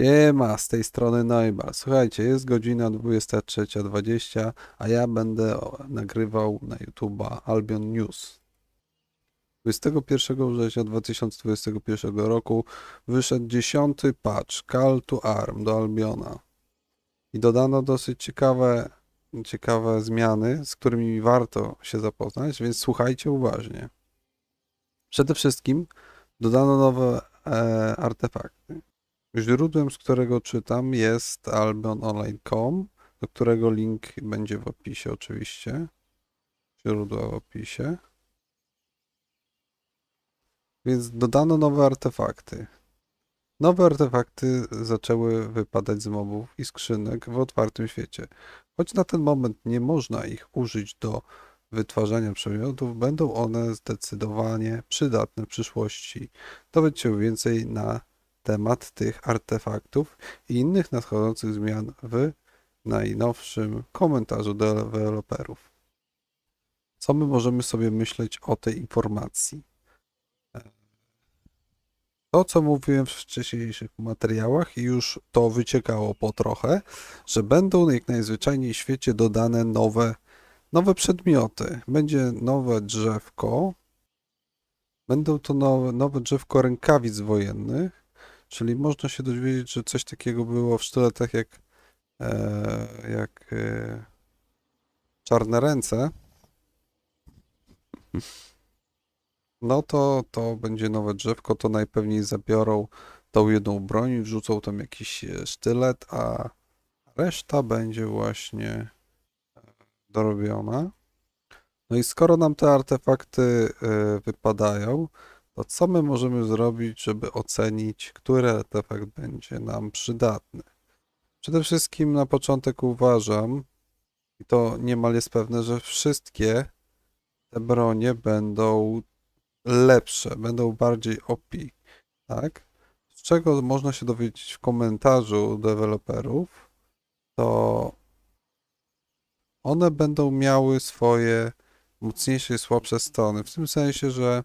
Siema, z tej strony Neubal. Słuchajcie, jest godzina 23.20, a ja będę nagrywał na YouTube'a Albion News. 21 września 2021 roku wyszedł 10 patch Call to Arm do Albiona. I dodano dosyć ciekawe, ciekawe zmiany, z którymi warto się zapoznać, więc słuchajcie uważnie. Przede wszystkim dodano nowe e, artefakty. Źródłem, z którego czytam, jest albiononline.com, do którego link będzie w opisie oczywiście. Źródła w opisie. Więc dodano nowe artefakty. Nowe artefakty zaczęły wypadać z mobów i skrzynek w otwartym świecie. Choć na ten moment nie można ich użyć do wytwarzania przedmiotów, będą one zdecydowanie przydatne w przyszłości. Dowiedz się więcej na temat tych artefaktów i innych nadchodzących zmian w najnowszym komentarzu deweloperów. Co my możemy sobie myśleć o tej informacji? To, co mówiłem w wcześniejszych materiałach i już to wyciekało po trochę, że będą jak najzwyczajniej w świecie dodane nowe, nowe przedmioty. Będzie nowe drzewko, będą to nowe, nowe drzewko rękawic wojennych, Czyli można się dowiedzieć, że coś takiego było w sztyletach jak, e, jak e, czarne ręce. No to, to będzie nowe drzewko, to najpewniej zabiorą tą jedną broń, wrzucą tam jakiś e, sztylet, a reszta będzie właśnie e, dorobiona. No i skoro nam te artefakty e, wypadają, to co my możemy zrobić, żeby ocenić, który artefakt będzie nam przydatny? Przede wszystkim na początek uważam, i to niemal jest pewne, że wszystkie te bronie będą lepsze, będą bardziej OP, tak? Z czego można się dowiedzieć w komentarzu deweloperów, to one będą miały swoje mocniejsze i słabsze strony, w tym sensie, że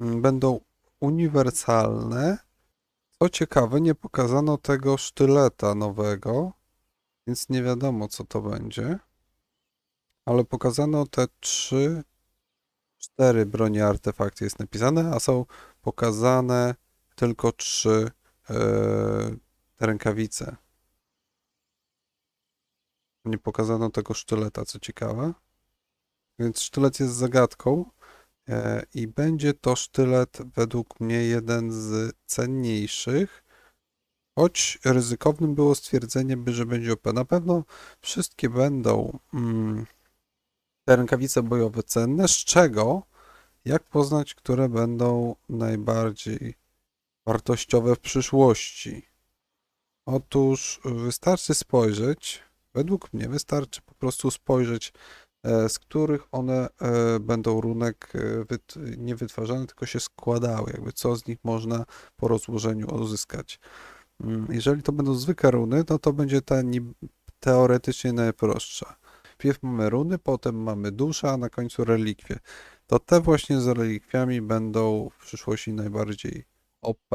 będą uniwersalne. Co ciekawe, nie pokazano tego sztyleta nowego, więc nie wiadomo, co to będzie. Ale pokazano te trzy, cztery bronie artefakty jest napisane, a są pokazane tylko trzy te rękawice. Nie pokazano tego sztyleta, co ciekawe. Więc sztylet jest zagadką. E, I będzie to sztylet według mnie jeden z cenniejszych, choć ryzykownym było stwierdzenie, by, że będzie OP. Na pewno wszystkie będą mm, te rękawice bojowe cenne, z czego jak poznać, które będą najbardziej wartościowe w przyszłości? Otóż wystarczy spojrzeć, według mnie wystarczy po prostu spojrzeć z których one e, będą runek e, nie wytwarzane, tylko się składały, jakby co z nich można po rozłożeniu uzyskać. Mm, Jeżeli to będą zwykłe runy, no to będzie ta teoretycznie najprostsza. Wpierw mamy runy, potem mamy dusza, a na końcu relikwie. To te właśnie z relikwiami będą w przyszłości najbardziej OP.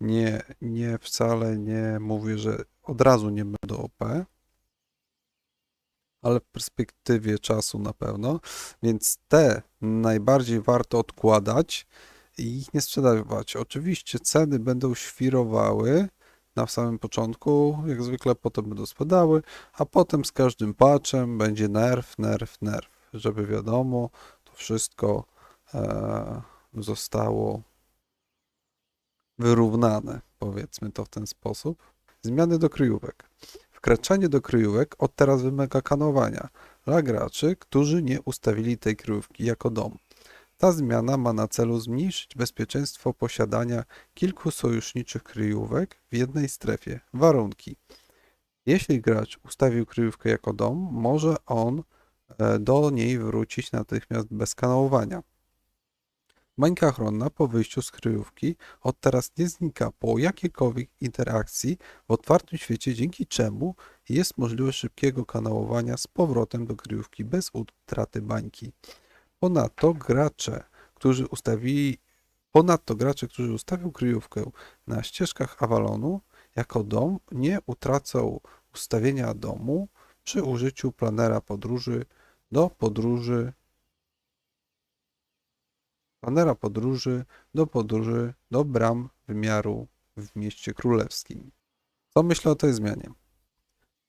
Nie, nie wcale nie mówię, że od razu nie będą OP ale w perspektywie czasu na pewno. Więc te najbardziej warto odkładać i ich nie sprzedawać. Oczywiście ceny będą świrowały na samym początku, jak zwykle potem będą spadały, a potem z każdym patchem będzie nerf, nerf, nerf, żeby wiadomo, to wszystko e, zostało wyrównane, powiedzmy to w ten sposób. Zmiany do kryjówek. Wkraczanie do kryjówek od teraz wymaga kanowania dla graczy, którzy nie ustawili tej kryjówki jako dom. Ta zmiana ma na celu zmniejszyć bezpieczeństwo posiadania kilku sojuszniczych kryjówek w jednej strefie. Warunki. Jeśli gracz ustawił kryjówkę jako dom, może on e, do niej wrócić natychmiast bez kanowania. Bańka chronna po wyjściu z kryjówki od teraz nie znika po jakiejkolwiek interakcji w otwartym świecie, dzięki czemu jest możliwość szybkiego kanałowania z powrotem do kryjówki bez utraty bańki. Ponadto gracze, którzy ustawili Ponadto gracze, którzy ustawią kryjówkę na ścieżkach Avalonu, jako dom nie utracą ustawienia domu przy użyciu planera podróży do podróży planera podróży do podróży do bram wymiaru w mieście królewskim. Co myślę o tej zmianie?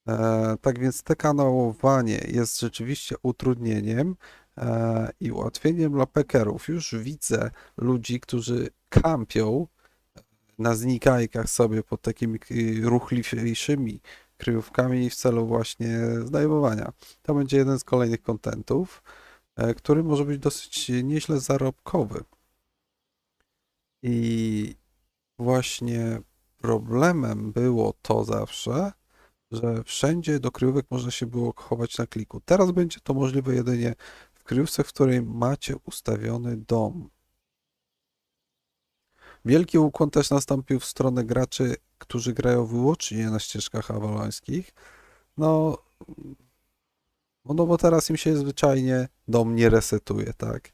E, tak więc te kanałowanie jest rzeczywiście utrudnieniem e, i ułatwieniem dla pekerów. Już widzę ludzi, którzy kampią na znikajkach sobie pod takimi ruchliwszymi kryjówkami w celu właśnie znajdowania. To będzie jeden z kolejnych kontentów, e, który może być dosyć nieźle zarobkowy. I właśnie problemem było to zawsze, że wszędzie do kryjówek można się było chować na kliku. Teraz będzie to możliwe jedynie w kryjówce, w której macie ustawiony dom. Wielki ukłon też nastąpił w stronę graczy, którzy grają wyłącznie na ścieżkach awalońskich. No, no bo teraz im się zwyczajnie dom nie resetuje, tak?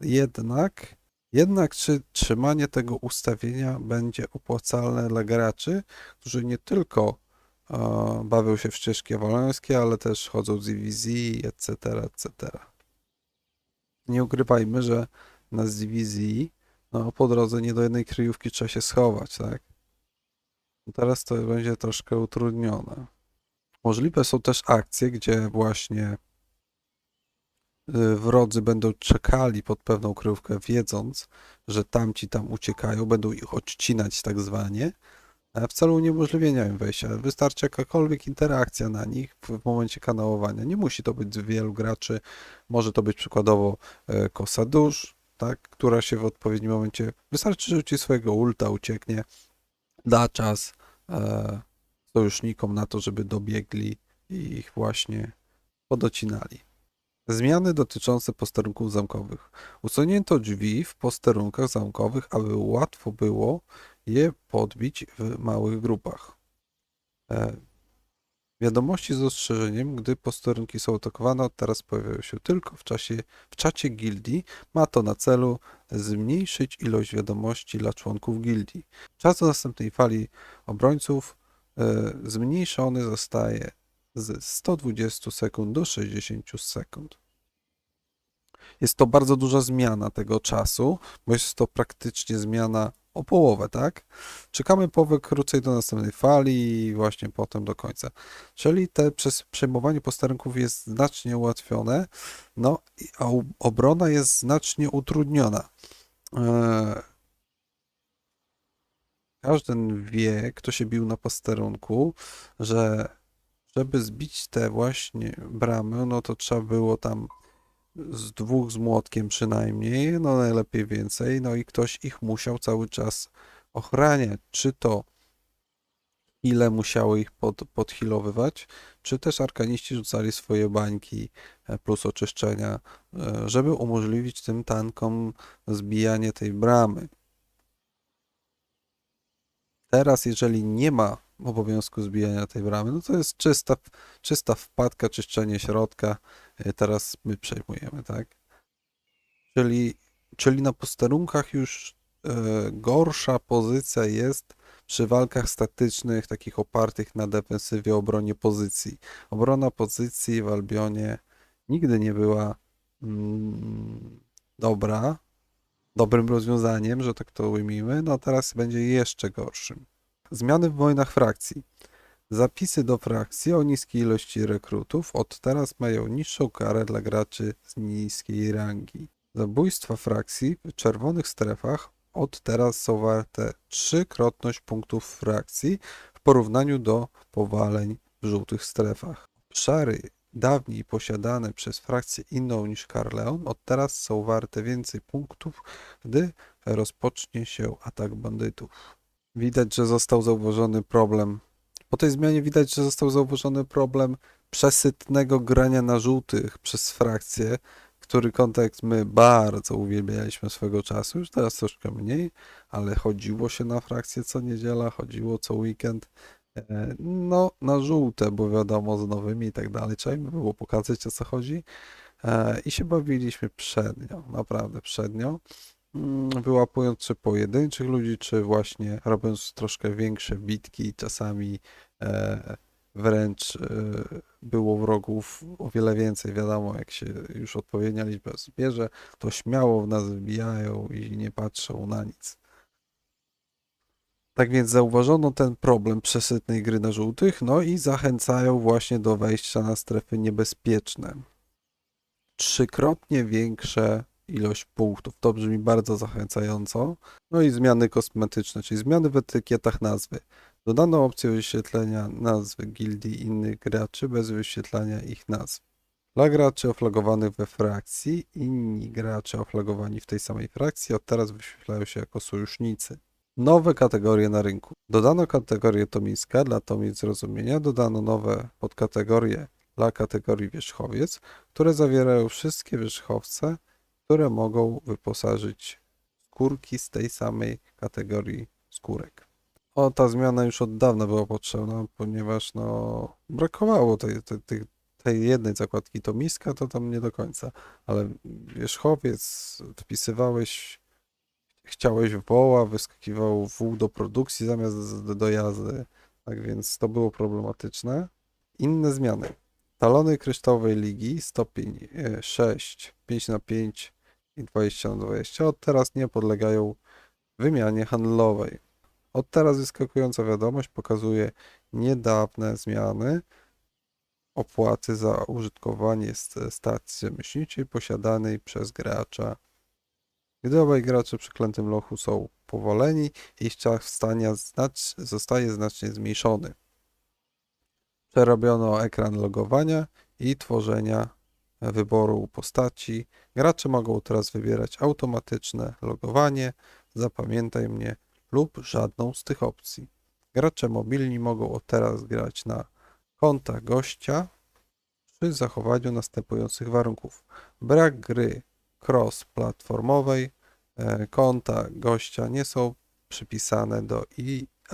Jednak, jednak czy trzymanie tego ustawienia będzie opłacalne dla graczy, którzy nie tylko e, bawią się w ścieżki awalońskie, ale też chodzą z DVZ, etc., etc. Nie ukrywajmy, że na DVZ no po drodze nie do jednej kryjówki trzeba się schować, tak? Teraz to będzie troszkę utrudnione. Możliwe są też akcje, gdzie właśnie y, wrodzy będą czekali pod pewną kryjówkę, wiedząc, że tamci tam uciekają, będą ich odcinać tak zwanie, e, w celu uniemożliwienia im wejścia. Wystarczy jakakolwiek interakcja na nich w momencie kanałowania. Nie musi to być wielu graczy, może to być przykładowo e, kosa dusz, tak, która się w odpowiednim momencie, wystarczy, że swojego ulta, ucieknie, da czas e, sojusznikom na to, żeby dobiegli i ich właśnie podocinali. Zmiany dotyczące posterunków zamkowych. Usunięto drzwi w posterunkach zamkowych, aby łatwo było je podbić w małych grupach. E, Wiadomości z ostrzeżeniem, gdy posterunki są atakowane, teraz pojawiają się tylko w, czasie, w czacie gildii. Ma to na celu zmniejszyć ilość wiadomości dla członków gildii. Czas do następnej fali obrońców zmniejszony zostaje z 120 sekund do 60 sekund. Jest to bardzo duża zmiana tego czasu, bo jest to praktycznie zmiana o połowę, tak? Czekamy połowę krócej do następnej fali i właśnie potem do końca. Czyli te przez przejmowanie posterunków jest znacznie ułatwione, no a obrona jest znacznie utrudniona. Eee, Każdy wie, kto się bił na posterunku, że żeby zbić te właśnie bramy, no to trzeba było tam z dwóch z młotkiem przynajmniej, no najlepiej więcej, no i ktoś ich musiał cały czas ochraniać. Czy to ile musiało ich pod, podhealowywać, czy też arkaniści rzucali swoje bańki e, plus oczyszczenia, e, żeby umożliwić tym tankom zbijanie tej bramy. Teraz, jeżeli nie ma obowiązku zbijania tej bramy, no to jest czysta, czysta wpadka, czyszczenie środka. E, Teraz my przejmujemy, tak? Czyli, czyli na posterunkach już e, gorsza pozycja jest przy walkach statycznych, takich opartych na defensywie, obronie pozycji. Obrona pozycji w Albionie nigdy nie była mm, dobra, dobrym rozwiązaniem, że tak to ujmijmy, no teraz będzie jeszcze gorszym. Zmiany w wojnach frakcji. Zapisy do frakcji o niskiej ilości rekrutów od teraz mają niższą karę dla graczy z niskiej rangi. Zabójstwa frakcji w czerwonych strefach od teraz są warte trzykrotność punktów frakcji w porównaniu do powaleń w żółtych strefach. Obszary dawniej posiadane przez frakcję inną niż Carleon od teraz są warte więcej punktów, gdy rozpocznie się atak bandytów. Widać, że został zauważony problem. Po tej zmianie widać, że został zauważony problem przesytnego grania na żółtych przez frakcję, który kontekst my bardzo uwielbialiśmy swego czasu, już teraz troszkę mniej, ale chodziło się na frakcję co niedziela, chodziło co weekend. E, No, na żółte, bo wiadomo, z nowymi i tak dalej. Trzeba im było pokazać o co chodzi. E, I się bawiliśmy przednio, naprawdę przednio. mm, wyłapując czy pojedynczych ludzi, czy właśnie robiąc troszkę większe bitki, czasami e, wręcz było wrogów o wiele więcej. Wiadomo, jak się już odpowiednia liczba zbierze, to śmiało w nas wbijają i nie patrzą na nic. Tak więc zauważono ten problem przesytnej gry na żółtych, no i zachęcają właśnie do wejścia na strefy niebezpieczne. Trzykrotnie większe ilość punktów. To brzmi bardzo zachęcająco. No i zmiany kosmetyczne, czyli zmiany w etykietach nazwy. Dodano opcję wyświetlenia nazwy gildii innych graczy bez wyświetlania ich nazw. Dla graczy oflagowanych we frakcji, inni gracze oflagowani w tej samej frakcji od teraz wyświetlają się jako sojusznicy. Nowe kategorie na rynku. Dodano kategorię tomiska dla tomic zrozumienia, dodano nowe podkategorie dla kategorii wierzchowiec, które zawierają wszystkie wierzchowce, które mogą wyposażyć skórki z tej samej kategorii skórek. O, ta zmiana już od dawna była potrzebna, ponieważ no, brakowało tej, tej, tej, tej jednej zakładki tomiska, to tam nie do końca, ale wierzchowiec wpisywałeś chciałeś woła, wyskakiwał wół do produkcji zamiast do jazdy. Tak więc to było problematyczne. Inne zmiany. Talony kryształowej ligi, stopień e, 6, 5 na 5 i 20 na 20 od teraz nie podlegają wymianie handlowej. Od teraz wyskakująca wiadomość pokazuje niedawne zmiany opłaty za użytkowanie st- stacji rzemieślniczej posiadanej przez gracza gdy obaj gracze przy klętym lochu są powoleni, ich czas wstania znacz zostaje znacznie zmniejszony. Przerobiono ekran logowania i tworzenia wyboru postaci. Gracze mogą teraz wybierać automatyczne logowanie, zapamiętaj mnie lub żadną z tych opcji. Gracze mobilni mogą od teraz grać na konta gościa przy zachowaniu następujących warunków. Brak gry cross-platformowej, e, konta gościa nie są przypisane do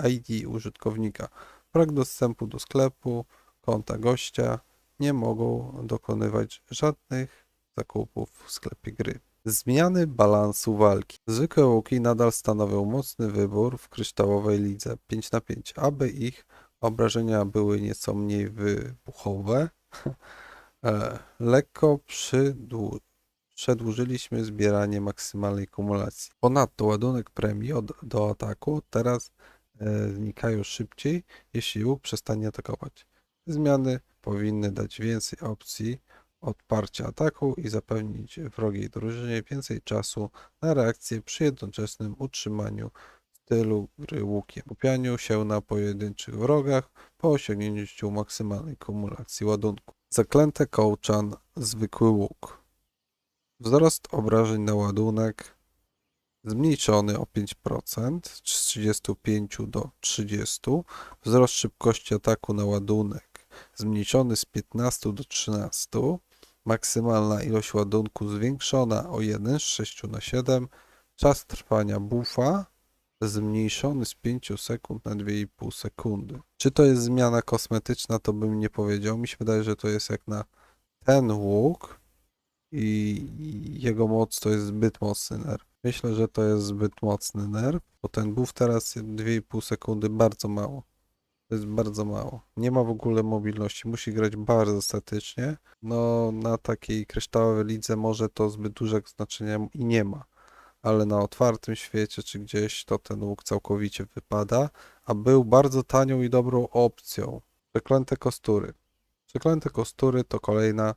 ID użytkownika. Brak dostępu do sklepu, konta gościa nie mogą dokonywać żadnych zakupów w sklepie gry. Zmiany balansu walki. Zwykłe łuki nadal stanowią mocny wybór w kryształowej lidze 5 na 5, aby ich obrażenia były nieco mniej wybuchowe. e, Lekko przydłu przedłużyliśmy zbieranie maksymalnej kumulacji. Ponadto ładunek premii od, do ataku teraz e, znikają szybciej, jeśli łuk przestanie atakować. Zmiany powinny dać więcej opcji odparcia ataku i zapewnić wrogiej drużynie więcej czasu na reakcję przy jednoczesnym utrzymaniu stylu gry łukiem. Skupianiu się na pojedynczych wrogach po osiągnięciu maksymalnej kumulacji ładunku. Zaklęte kołczan, zwykły łuk. Wzrost obrażeń na ładunek zmniejszony o 5%, z 35 do 30. Wzrost szybkości ataku na ładunek zmniejszony z 15 do 13. Maksymalna ilość ładunku zwiększona o 1 z 6 na 7. Czas trwania buffa zmniejszony z 5 sekund na 2,5 sekundy. Czy to jest zmiana kosmetyczna, to bym nie powiedział. Mi się wydaje, że to jest jak na ten łuk i jego moc to jest zbyt mocny nerw. Myślę, że to jest zbyt mocny nerw, bo ten buff teraz 2,5 sekundy bardzo mało. To jest bardzo mało. Nie ma w ogóle mobilności. Musi grać bardzo statycznie. No, na takiej kryształowej lidze może to zbyt dużego znaczenia i nie ma. Ale na otwartym świecie czy gdzieś to ten łuk całkowicie wypada, a był bardzo tanią i dobrą opcją. Przeklęte kostury. Przeklęte kostury to kolejna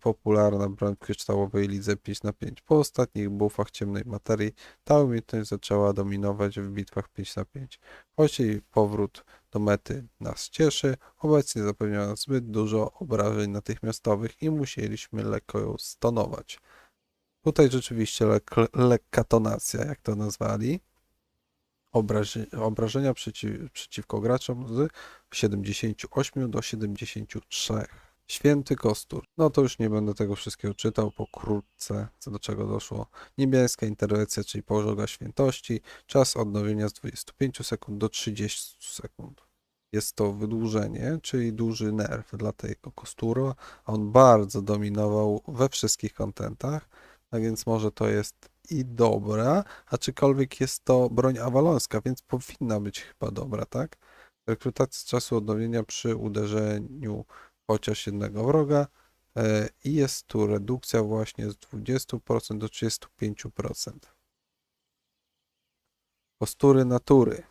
popularna broń w kryształowej lidze 5 na 5. Po ostatnich buffach ciemnej materii ta umiejętność zaczęła dominować w bitwach 5 na 5. Choć jej powrót do mety nas cieszy, obecnie zapewnia zbyt dużo obrażeń natychmiastowych i musieliśmy lekko ją stonować. Tutaj rzeczywiście lek, lekka tonacja, jak to nazwali. Obrazi, obrażenia przeciw, przeciwko graczom z 78 do 73. Święty kostur. No to już nie będę tego wszystkiego czytał pokrótce, co do czego doszło. Niebieska interwencja, czyli pożoga świętości. Czas odnowienia z 25 sekund do 30 sekund. Jest to wydłużenie, czyli duży nerw dla tego kosturu. a On bardzo dominował we wszystkich kontentach, tak więc może to jest i dobra, aczkolwiek jest to broń awalońska, więc powinna być chyba dobra, tak? Rekrutacja czasu odnowienia przy uderzeniu chociaż jednego wroga e, i jest tu redukcja właśnie z 20% do 35%. Postury natury.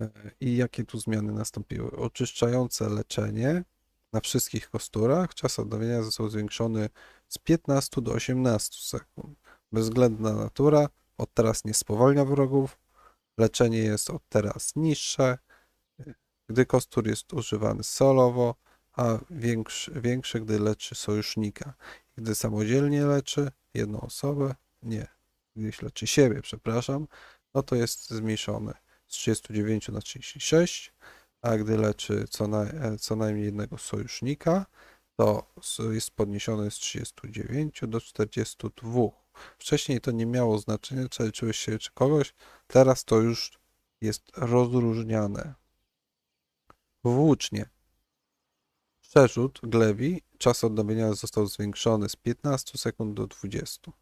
E, I jakie tu zmiany nastąpiły? Oczyszczające leczenie na wszystkich kosturach. Czas odnowienia został zwiększony z 15 do 18 sekund. Bezwzględna natura od teraz nie spowalnia wrogów. Leczenie jest od teraz niższe, gdy kostur jest używany solowo, a większy, większy gdy leczy sojusznika. Gdy samodzielnie leczy jedną osobę, nie, gdy leczy siebie, przepraszam, no to jest zmniejszone z 39 na 36, a gdy leczy co, naj, e, co najmniej jednego sojusznika, to jest podniesione z 39 do 42. Wcześniej to nie miało znaczenia, czy leczyłeś się czy kogoś, teraz to już jest rozróżniane. Włócznie. Przerzut glewi, czas odnowienia został zwiększony z 15 sekund do 20.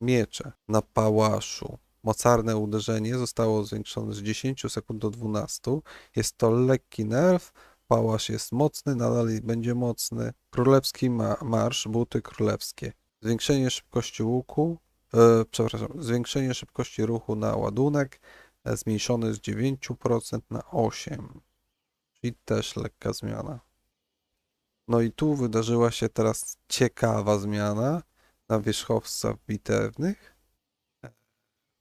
Miecze na pałaszu. Mocarne uderzenie zostało zwiększone z 10 sekund do 12. Jest to lekki nerw. Pałasz jest mocny, nadal będzie mocny. Królewski ma marsz, buty królewskie. Zwiększenie szybkości łuku, e, przepraszam, zwiększenie szybkości ruchu na ładunek e, zmniejszony z 9% na 8%. Czyli też lekka zmiana. No i tu wydarzyła się teraz ciekawa zmiana na wierzchowcach bitewnych.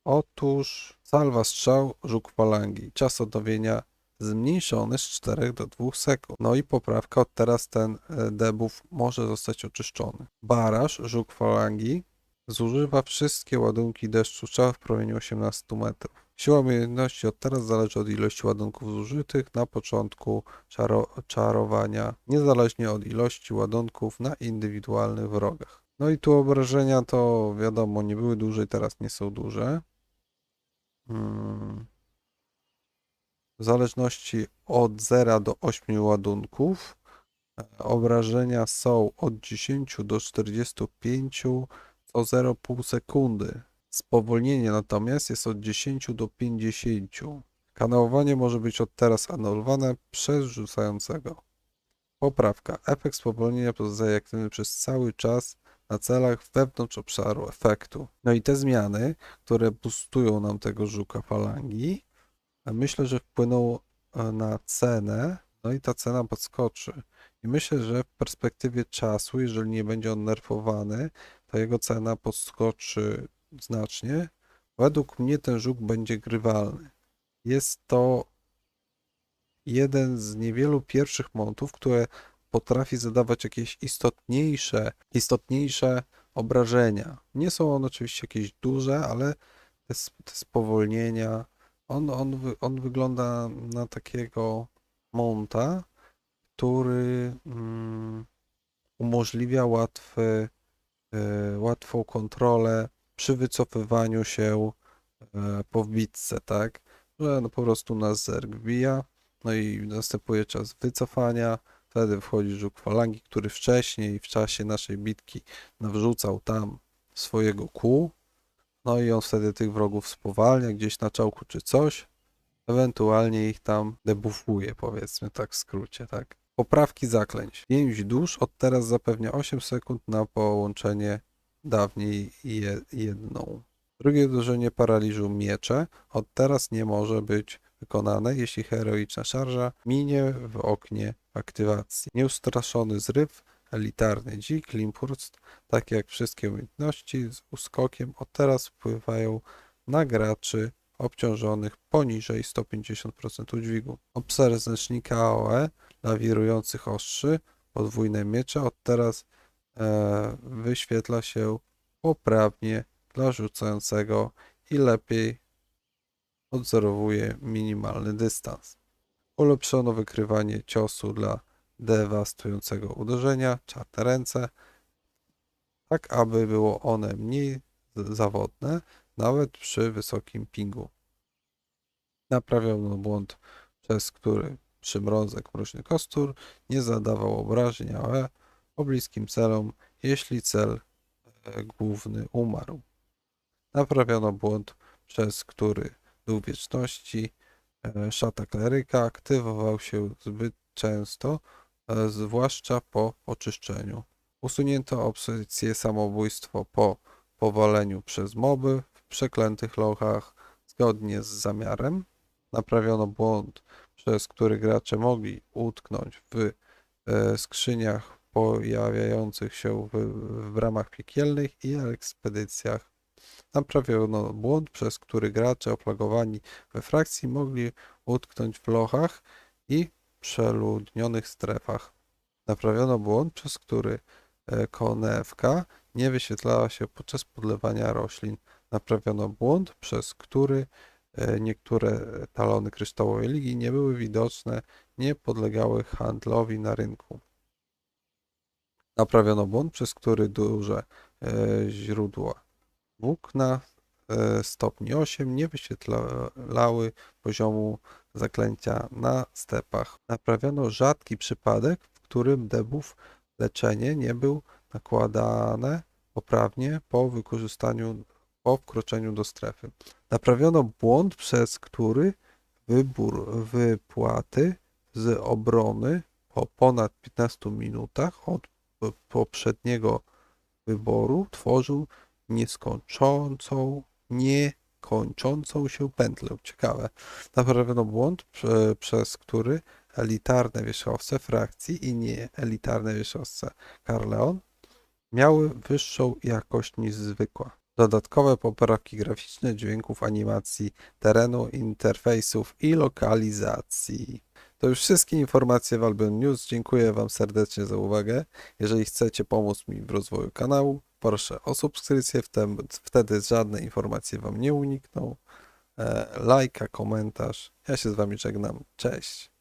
Otóż salwa strzał, żuk falangi. Czas odnowienia zmniejszony z 4 do 2 sekund. No i poprawka, od teraz ten e, debuff może zostać oczyszczony. Baraż, żuk falangi, zużywa wszystkie ładunki deszczu strzał w promieniu 18 metrów. Siła umiejętności od teraz zależy od ilości ładunków zużytych na początku czaro czarowania, niezależnie od ilości ładunków na indywidualnych wrogach. No i tu obrażenia to wiadomo, nie były duże i teraz nie są duże. Hmm. W zależności od 0 do 8 ładunków e, obrażenia są od 10 do 45 co 0,5 sekundy. Spowolnienie natomiast jest od 10 do 50. Kanałowanie może być od teraz anulowane przez rzucającego. Poprawka. Efekt spowolnienia pozostaje aktywny przez cały czas na celach wewnątrz obszaru efektu. No i te zmiany, które boostują nam tego żuka falangi, myślę, że wpłyną e, na cenę, no i ta cena podskoczy. I myślę, że w perspektywie czasu, jeżeli nie będzie on nerfowany, to jego cena podskoczy znacznie. Według mnie ten żuk będzie grywalny. Jest to jeden z niewielu pierwszych montów, które potrafi zadawać jakieś istotniejsze, istotniejsze obrażenia. Nie są one oczywiście jakieś duże, ale te, te spowolnienia, on, on, on wygląda na takiego monta, który mm, umożliwia łatwy, e, łatwą kontrolę przy wycofywaniu się e, po wbitce, tak? Że no po prostu nas zerg wbija, no i następuje czas wycofania, wtedy wchodzi żuk falangi, który wcześniej w czasie naszej bitki nawrzucał tam swojego kół, no i on wtedy tych wrogów spowalnia gdzieś na czałku czy coś, ewentualnie ich tam debuffuje, powiedzmy tak w skrócie, tak? Poprawki zaklęć. Pięć dusz od teraz zapewnia 8 sekund na połączenie dawniej je, jedną. Drugie uderzenie paraliżu miecze od teraz nie może być wykonane, jeśli heroiczna szarża minie w oknie aktywacji. Nieustraszony zryw, elitarny dzik, limpurst, tak jak wszystkie umiejętności z uskokiem od teraz wpływają na graczy obciążonych poniżej 150% udźwigu. Obser znacznika AOE dla wirujących ostrzy, podwójne miecze od teraz wyświetla się poprawnie dla rzucającego i lepiej odzorowuje minimalny dystans. Ulepszono wykrywanie ciosu dla dewastującego uderzenia, czarne ręce, tak aby było one mniej zawodne, nawet przy wysokim pingu. Naprawiono błąd, przez który przymrozek mroczny kostur nie zadawał obrażeń AOE o bliskim celom, jeśli cel e, główny umarł. Naprawiono błąd, przez który duch wieczności e, szata kleryka aktywował się zbyt często, e, zwłaszcza po oczyszczeniu. Usunięto opcję samobójstwo po powaleniu przez moby w przeklętych lochach zgodnie z zamiarem. Naprawiono błąd, przez który gracze mogli utknąć w skrzyniach pojawiających się w, w bramach piekielnych i ekspedycjach. Naprawiono błąd, przez który gracze oplagowani we frakcji mogli utknąć w lochach i przeludnionych strefach. Naprawiono błąd, przez który e, konewka nie wyświetlała się podczas podlewania roślin. Naprawiono błąd, przez który e, niektóre talony kryształowej ligi nie były widoczne, nie podlegały handlowi na rynku. Naprawiono błąd, przez który duże e, źródła włókna e, stopni 8 nie wyświetlały poziomu zaklęcia na stepach. Naprawiono rzadki przypadek, w którym debuff leczenie nie był nakładane poprawnie po wykorzystaniu, po wkroczeniu do strefy. Naprawiono błąd, przez który wybór wypłaty z obrony po ponad 15 minutach od poprzedniego wyboru tworzył nieskończącą, niekończącą się pętlę. Ciekawe. Naprawiono błąd, prze, przez który elitarne wierzchowce frakcji i nieelitarne wierzchowce Carleon miały wyższą jakość niż zwykła. Dodatkowe poprawki graficzne, dźwięków, animacji, terenu, interfejsów i lokalizacji. To już wszystkie informacje w Albion News. Dziękuję Wam serdecznie za uwagę. Jeżeli chcecie pomóc mi w rozwoju kanału, proszę o subskrypcję, wtedy żadne informacje Wam nie unikną. E, Lajka, komentarz. Ja się z Wami żegnam. Cześć.